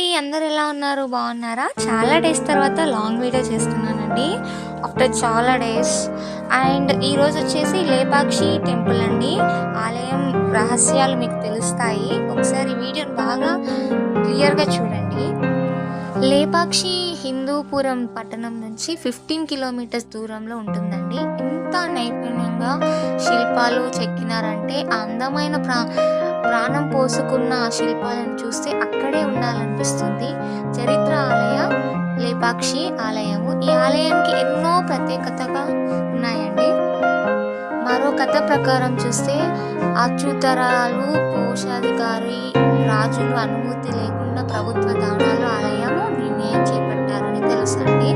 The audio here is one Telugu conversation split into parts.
అండి అందరు ఎలా ఉన్నారు? బాగున్నారా? చాలా డేస్ తర్వాత లాంగ్ వీడియో చేస్తున్నానండి. ఆఫ్టర్ చాలా డేస్. అండ్ ఈరోజు వచ్చేసి లేపాక్షి టెంపుల్ అండి. ఆలయం రహస్యాలు మీకు తెలుస్తాయి. ఒకసారి వీడియోని బాగా క్లియర్గా చూడండి. లేపాక్షి హిందూపురం పట్టణం నుంచి ఫిఫ్టీన్ కిలోమీటర్స్ దూరంలో ఉంటుందండి. ఎంత నైపుణ్యంగా శిల్పాలు చెక్కినారంటే అందమైన ప్రా ప్రాణం పోసుకున్న ఆ శిల్పాలను చూస్తే అక్కడే ఉండాలనిపిస్తుంది. చరిత్ర ఆలయ లేపాక్షి ఆలయము. ఈ ఆలయానికి ఎన్నో ప్రత్యేకతగా ఉన్నాయండి. మరో కథ ప్రకారం చూస్తే అచ్యుతరాలు కోశాధికారి రాజులు అనుమతి లేకుండా ప్రభుత్వ దానాలు ఆలయము నిర్ణయం చేపట్టారని తెలుసండి.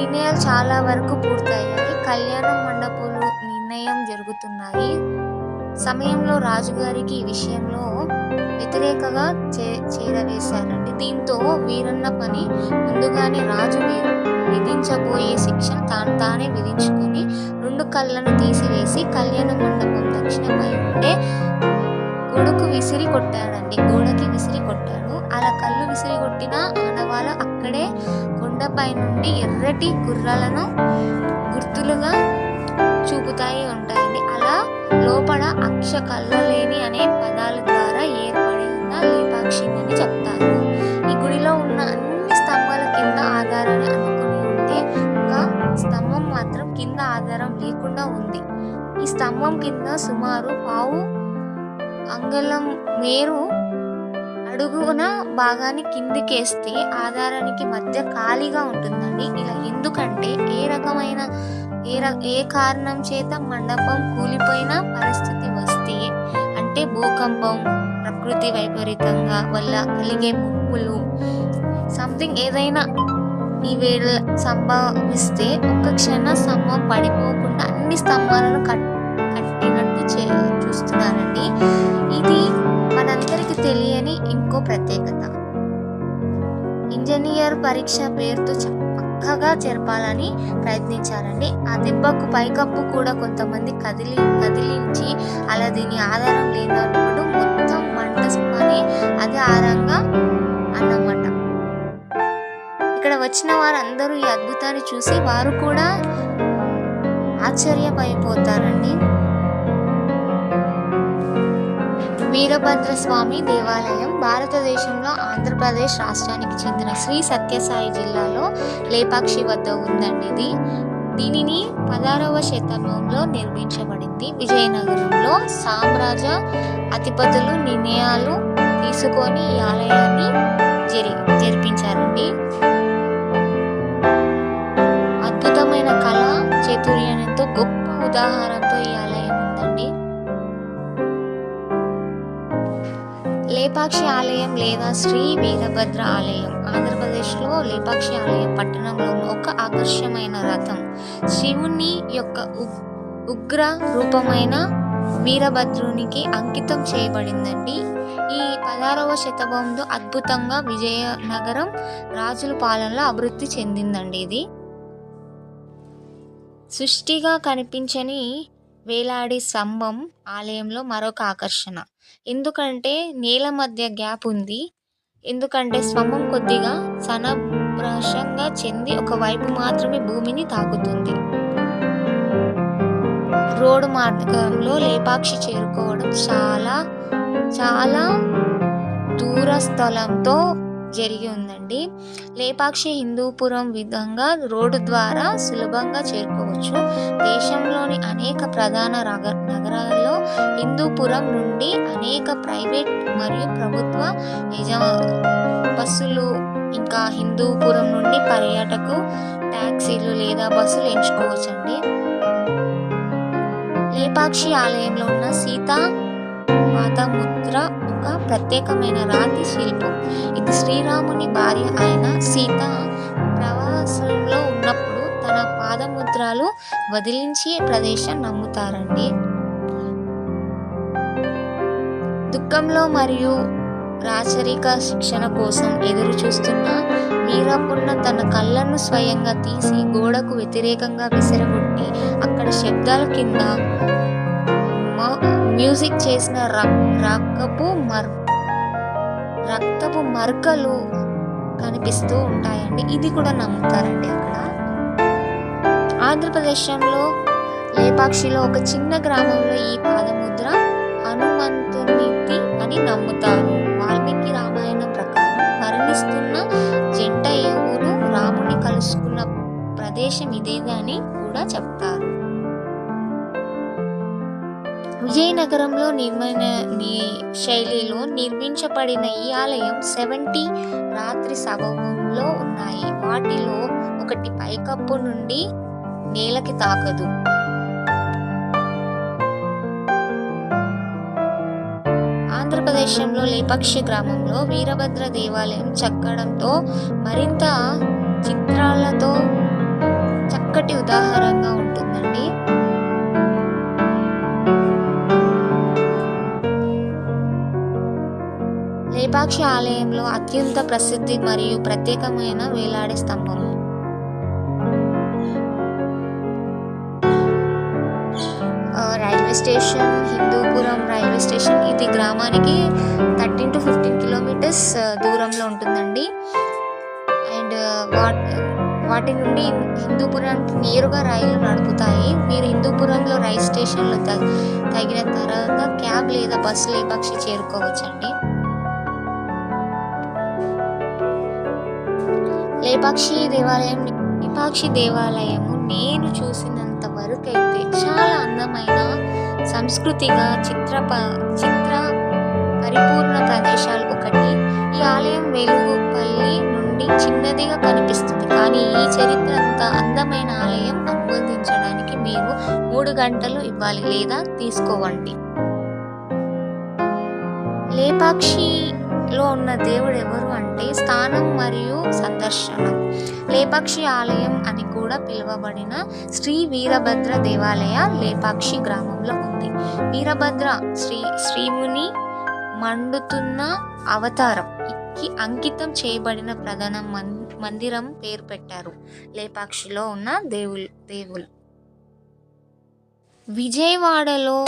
నిర్ణయాలు చాలా వరకు పూర్తయ్యాయి. కళ్యాణ మండపాలు నిర్ణయం జరుగుతున్నాయి. సమయంలో రాజుగారికి ఈ విషయంలో వ్యతిరేకగా చే చేరవేశారండి దీంతో వీరన్న పని ముందుగానే రాజు విధించబోయే శిక్షను తాను తానే విధించుకొని రెండు కళ్ళను తీసివేసి కళ్యాణ మండపం దక్షిణపై ఉంటే గొడుకు విసిరి కొట్టాడండి. గోడకి విసిరి కొట్టాడు. అలా కళ్ళు విసిరి కొట్టిన ఆడవాళ్ళు అక్కడే కొండపై నుండి ఎర్రటి గుర్రాలను గుర్తులుగా చూపుతాయి ఉంటాయండి. అలా లోపల అక్ష కళ్ళలేని అనే పదాల ద్వారా ఏర్పడి ఉన్న లేపాక్షి అని చెప్తారు. ఈ గుడిలో ఉన్న అన్ని స్తంభాల కింద ఆధారాన్ని అనుకుని ఉంటే ఒక స్తంభం మాత్రం కింద ఆధారం లేకుండా ఉంది. ఈ స్తంభం కింద సుమారు పావు అంగళం మేరు అడుగున భాగాన్ని కిందికేస్తే ఆధారానికి మధ్య ఖాళీగా ఉంటుందండి. ఇలా ఎందుకంటే ఏ రకమైన ఏ ఏ కారణం చేత మండపం కూలిపోయిన పరిస్థితి వస్తే అంటే భూకంపం ప్రకృతి వైపరీతంగా వల్ల కలిగే ముప్పులు సంథింగ్ ఏదైనా ఈ వేళ సంభవిస్తే ఒక్క క్షణ స్తంభం పడిపోకుండా అన్ని స్తంభాలను కట్ కట్టినట్టు చే చూస్తున్నారండి. ఇది మనందరికీ తెలియని ఇంకో ప్రత్యేకత. ఇంజనీర్ పరీక్ష పేరుతో చ- చక్కగా జరపాలని ప్రయత్నించారండి. ఆ దెబ్బకు పైకప్పు కూడా కొంతమంది కదిలి కదిలించి అలా దీని ఆధారం లేదన్నప్పుడు మొత్తం మంట అని అదే ఆరంగా అన్నమాట. ఇక్కడ వచ్చిన వారందరూ ఈ అద్భుతాన్ని చూసి వారు కూడా ఆశ్చర్యపడిపోతారండి వీరభద్ర స్వామి దేవాలయం భారతదేశంలో ఆంధ్రప్రదేశ్ రాష్ట్రానికి చెందిన శ్రీ సత్యసాయి జిల్లాలో లేపాక్షి వద్ద ఉందండి ఇది దీనిని పదహారవ శతాబ్దంలో నిర్మించబడింది. విజయనగరంలో సామ్రాజ్య అధిపతులు నిర్ణయాలు తీసుకొని ఈ ఆలయాన్ని లేదా శ్రీ వీరభద్ర ఆలయం ఆంధ్రప్రదేశ్లో లేపాక్షి ఆలయం పట్టణంలోని ఒక ఆకర్షమైన రథం. శివుని యొక్క ఉగ్ర రూపమైన వీరభద్రునికి అంకితం చేయబడిందండి. ఈ పదహారవ శతాబ్దంలో అద్భుతంగా విజయనగరం రాజుల పాలనలో అభివృద్ధి చెందిందండి ఇది. సృష్టిగా కనిపించని వేలాడి స్తంభం ఆలయంలో మరొక ఆకర్షణ. ఎందుకంటే నేల మధ్య గ్యాప్ ఉంది. ఎందుకంటే స్తంభం కొద్దిగా సనభ్రాశంగా చెంది ఒకవైపు మాత్రమే భూమిని తాకుతుంది. రోడ్డు మార్గంలో లేపాక్షి చేరుకోవడం చాలా చాలా దూర స్థలంతో జరిగి ఉందండి. లేపాక్షి హిందూపురం విధంగా రోడ్డు ద్వారా సులభంగా చేరుకోవచ్చు. దేశంలోని అనేక ప్రధాన నగరాల్లో హిందూపురం నుండి అనేక ప్రైవేట్ మరియు ప్రభుత్వ యజ బస్సులు ఇంకా హిందూపురం నుండి పర్యాటకు ట్యాక్సీలు లేదా బస్సులు ఎంచుకోవచ్చండి. లేపాక్షి ఆలయంలో ఉన్న సీతా మాత ముద్ర ఒక ప్రత్యేకమైన రాతి శిల్పం. ఇది శ్రీరాముని భార్య అయిన సీత ప్రవాసంలో ఉన్నప్పుడు తన పాదముద్రలు వదిలించి ప్రదేశం నమ్ముతారండి. దుఃఖంలో మరియు రాచరిక శిక్షణ కోసం ఎదురు చూస్తున్న వీరపున్న తన కళ్ళను స్వయంగా తీసి గోడకు వ్యతిరేకంగా విసిరగొట్టి అక్కడ శబ్దాల కింద మా మ్యూజిక్ చేసిన ర- రక్కపు మర్ రక్తపు మరకలు కనిపిస్తూ ఉంటాయండి. ఇది కూడా నమ్ముతారండి అక్కడ. ఆంధ్రప్రదేశ్లో లేపాక్షిలో ఒక చిన్న గ్రామంలో ఈ పాదముద్ర హనుమంతునిది అని నమ్ముతారు. వాల్మీకి రామాయణం ప్రకారం మరణిస్తున్న జంట యోగులు రాముని కలుసుకున్న ప్రదేశం ఇదేదని కూడా చెప్తారు. విజయనగరంలో నిర్మిన నీ శైలిలో నిర్మించబడిన ఈ ఆలయం సెవెంటీ రాత్రి సభవంలో ఉన్నాయి. వాటిలో ఒకటి పైకప్పు నుండి నేలకి తాకదు. ఆంధ్రప్రదేశంలో లేపక్షి గ్రామంలో వీరభద్ర దేవాలయం చెక్కడంతో మరింత చిత్రాలతో చక్కటి ఉదాహరణగా ఉంటుందండి. విరూపాక్ష ఆలయంలో అత్యంత ప్రసిద్ధి మరియు ప్రత్యేకమైన వేలాడే స్తంభం. Railway station Hindupuram railway station ఇది గ్రామానికి థర్టీన్ టు ఫిఫ్టీన్ కిలోమీటర్స్ దూరంలో ఉంటుందండి. అండ్ వాట్ వాటి నుండి హిందూపురానికి నేరుగా రైలు నడుపుతాయి. మీరు హిందూపురంలో రైల్ స్టేషన్లో తగిన తర్వాత క్యాబ్ లేదా బస్సు లేపాక్షి చేరుకోవచ్చండి. లేపాక్షి దేవాలయం లేపాక్షి దేవాలయము నేను చూసినంత వరకు అయితే చాలా అందమైన సంస్కృతిగా చిత్ర చిత్ర పరిపూర్ణ ప్రదేశాలు ఒకటి. ఈ ఆలయం వెలుగుపల్లి నుండి చిన్నదిగా కనిపిస్తుంది. కానీ ఈ చరిత్ర అంత అందమైన ఆలయం అనుబంధించడానికి మీరు మూడు గంటలు ఇవ్వాలి లేదా తీసుకోవండి. లో ఉన్న దేవుడు ఎవరు అంటే స్థానం మరియు సందర్శనం. లేపాక్షి ఆలయం అని కూడా పిలువబడిన శ్రీ వీరభద్ర దేవాలయ లేపాక్షి గ్రామంలో ఉంది. వీరభద్ర శ్రీ శ్రీముని మండుతున్న అవతారం కి అంకితం చేయబడిన ప్రధాన మం- మందిరం పేరు పెట్టారు. లేపాక్షిలో ఉన్న దేవులు దేవులు. విజయవాడలో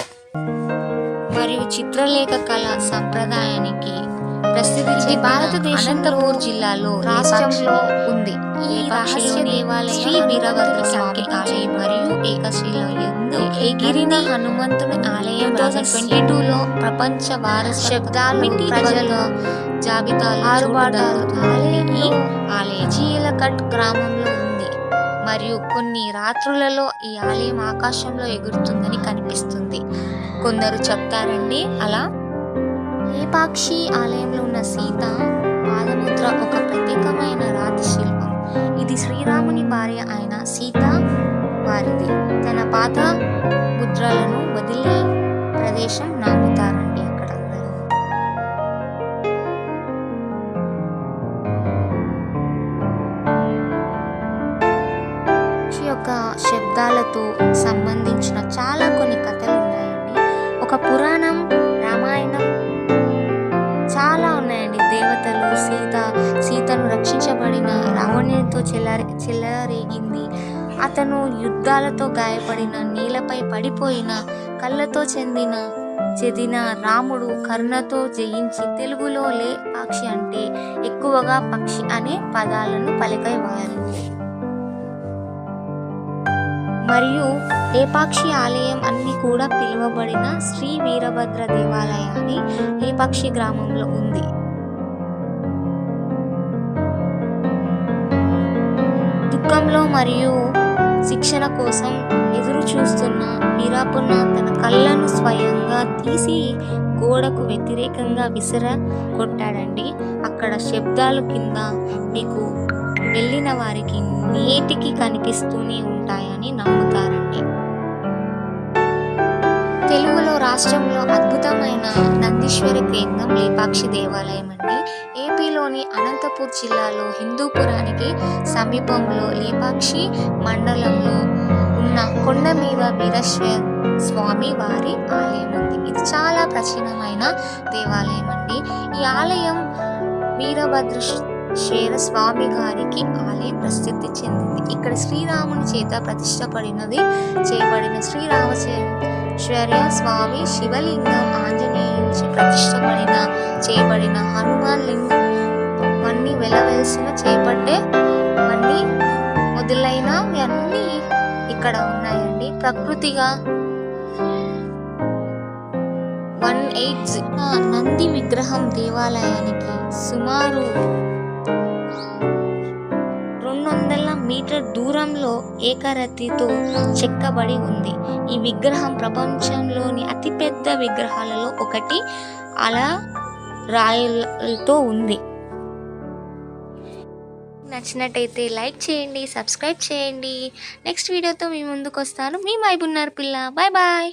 మరియు చిత్రలేఖ కళ సంప్రదాయానికి ప్రసిద్ధి భారతదేశంతపూర్ జిల్లాలో రాష్ట్రంలో ఉంది? ఈ రహస్య దేవాలయం శ్రీ వీరభద్ర స్వామి ఆలయం మరియు ఏకశిల ఎందు ఎగిరిన హనుమంతుని ఆలయం ట్వంటీ టూలో ప్రపంచ వారస శబ్దాలు ప్రజల జాబితాలో ఆరుబాటారు ఈ ఆలయం చీలకట్ గ్రామంలో ఉంది. మరియు కొన్ని రాత్రులలో ఈ ఆలయం ఆకాశంలో ఎగురుతుందని కనిపిస్తుంది. కొందరు చెప్తారండి అలా లేపాక్షి ఆలయంలో ఉన్న సీత పాదముద్ర ఒక ప్రత్యేకమైన రాతి శిల్పం. ఇది శ్రీరాముని భార్య అయిన సీత వారిది. తన పాత ముద్రలను వదిలే ప్రదేశం నమ్ముతారండి అక్కడ యొక్క శబ్దాలతో సంబంధించిన చాలా కొన్ని కథలు ఉన్నాయండి. ఒక పురాణం చాలా ఉన్నాయండి. దేవతలు సీత సీతను రక్షించబడిన రావణునితో చెల్లారి చెల్లరేగింది అతను యుద్ధాలతో గాయపడిన నీలపై పడిపోయిన కళ్ళతో చెందిన చెదిన రాముడు కర్ణతో జయించి తెలుగులో లే పక్షి అంటే ఎక్కువగా పక్షి అనే పదాలను పలికేవారు మరియు లేపాక్షి ఆలయం అన్ని కూడా పిలువబడిన శ్రీ వీరభద్ర దేవాలయాన్ని లేపాక్షి గ్రామంలో ఉంది. దుఃఖంలో మరియు శిక్షణ కోసం ఎదురు చూస్తున్న వీరాపున్న తన కళ్ళను స్వయంగా తీసి గోడకు వ్యతిరేకంగా విసిర కొట్టాడండి. అక్కడ శబ్దాలు కింద మీకు వెళ్ళిన వారికి నేటికి కనిపిస్తూనే ఉంటాయని నమ్ముతారు రాష్ట్రంలో అద్భుతమైన నందీశ్వరి కేంద్రం లేపాక్షి దేవాలయం అండి. ఏపీలోని అనంతపూర్ జిల్లాలో హిందూపురానికి సమీపంలో లేపాక్షి మండలంలో ఉన్న కొండ మీద వీరేశ్వర స్వామి వారి ఆలయం ఉంది. ఇది చాలా ప్రాచీనమైన దేవాలయం అండి. ఈ ఆలయం వీరభద్ర శేర స్వామి గారికి ఆలయం ప్రసిద్ధి చెందింది. ఇక్కడ శ్రీరాముని చేత ప్రతిష్టపడినది చేయబడిన శ్రీరామ ఐశ్వర్య స్వామి శివలింగం ఆంజనేయుంచి ప్రతిష్టపడిన చేయబడిన హనుమాన్ లింగం. అన్నీ వెలవెలిసిన చేపట్టే అన్నీ మొదలైనవి అన్నీ ఇక్కడ ఉన్నాయండి. ప్రకృతిగా వన్ ఎయిట్ నంది విగ్రహం దేవాలయానికి సుమారు మీటర్ దూరంలో ఏకరతితో చెక్కబడి ఉంది. ఈ విగ్రహం ప్రపంచంలోని అతిపెద్ద విగ్రహాలలో ఒకటి అలా రాయలతో ఉంది. నచ్చినట్టయితే లైక్ చేయండి సబ్స్క్రైబ్ చేయండి. నెక్స్ట్ వీడియోతో మీ ముందుకు వస్తాను మీ మైబున్నారు పిల్ల. Bye bye.